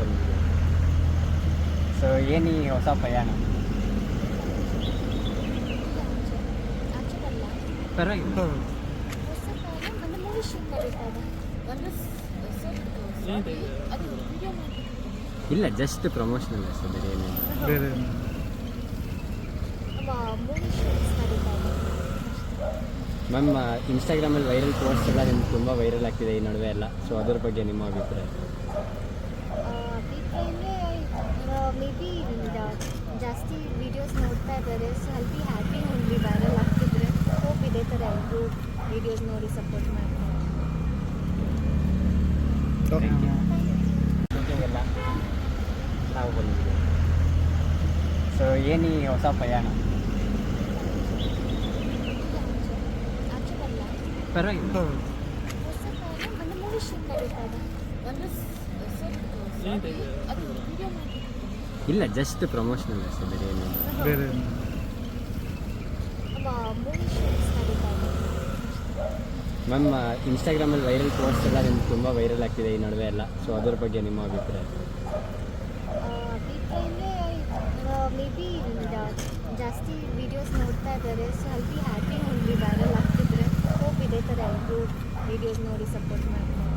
ಬಂದಿದ್ದೀವಿ ಸೊ ಏನು ಈ ಹೊಸ ಪ್ರಯಾಣ? ಪರವಾಗಿಲ್ಲ. ಇಲ್ಲ ಜಸ್ಟ್ ಪ್ರಮೋಷನಲ್ ಅಷ್ಟೇ ಬೇರೆ ಏನಿಲ್ಲ. ಬೇರೆ ಮ್ಯಾಮ್ ಇನ್ಸ್ಟಾಗ್ರಾಮಲ್ಲಿ ವೈರಲ್ ಪೋಸ್ಟ್ ಎಲ್ಲ ನಿಮ್ಗೆ ತುಂಬ ವೈರಲ್ ಆಗ್ತಿದೆ ಈ ನಡುವೆ ಎಲ್ಲ. ಸೊ ಅದ್ರ ಬಗ್ಗೆ ನಿಮ್ಮ ಅಭಿಪ್ರಾಯ ಮೇ ಬಿ ಜಾಸ್ತಿ ವಿಡಿಯೋಸ್ ನೋಡ್ತಾ ಇದ್ದಾರೆ ಸೊ ಹೆಲ್ಪಿ ಹ್ಯಾಪಿ ಓನ್ಲಿ ವೈರಲ್ ಆಗ್ತಿದ್ರೆ ಹೋಪ್ ಇದೇ ಥರ ಎಲ್ಲರೂ ವಿಡಿಯೋಸ್ ನೋಡಿ ಸಪೋರ್ಟ್ ಮಾಡ್ತಾರೆ. ನಾವು ಬಂದಿದ್ದೀವಿ. ಸೊ ಏನು ಈ ಹೊಸ ಪ್ರಯಾಣ? ಪರವಾಗಿಲ್ಲ. ಮೊನ್ನೆ ಮೂವಿ ಶೂಟ್ ಒಂದು ಅದು ವಿಡಿಯೋ ಮಾಡಿ ಇಲ್ಲ ಜಸ್ಟ್ ಪ್ರಮೋಷನಲ್ ಅಷ್ಟೇ ಬೇರೆ ಮ್ಯಾಮ್ ಇನ್ಸ್ಟಾಗ್ರಾಮಲ್ಲಿ ವೈರಲ್ ಪೋಸ್ಟ್ ಎಲ್ಲ ನಿಮ್ಗೆ ತುಂಬ ವೈರಲ್ ಆಗ್ತಿದೆ ಈ ನಡುವೆ ಎಲ್ಲ. ಸೊ ಅದ್ರ ಬಗ್ಗೆ ನಿಮ್ಮ ಅಭಿಪ್ರಾಯ? ಮೇ ಬಿ ಜಾಸ್ತಿ ವಿಡಿಯೋಸ್ ನೋಡ್ತಾ ಇದ್ದಾರೆ ಸ್ವಲ್ಪ ಹ್ಯಾಪಿ ಹೋಗಿ ವೈರಲ್ ಆಗ್ತಿದ್ರೆ ಹೋಪ್ ಇದೇ ಥರ ಎಲ್ಲರೂ ವಿಡಿಯೋಸ್ ನೋಡಿ ಸಪೋರ್ಟ್ ಮಾಡ್ತಾರೆ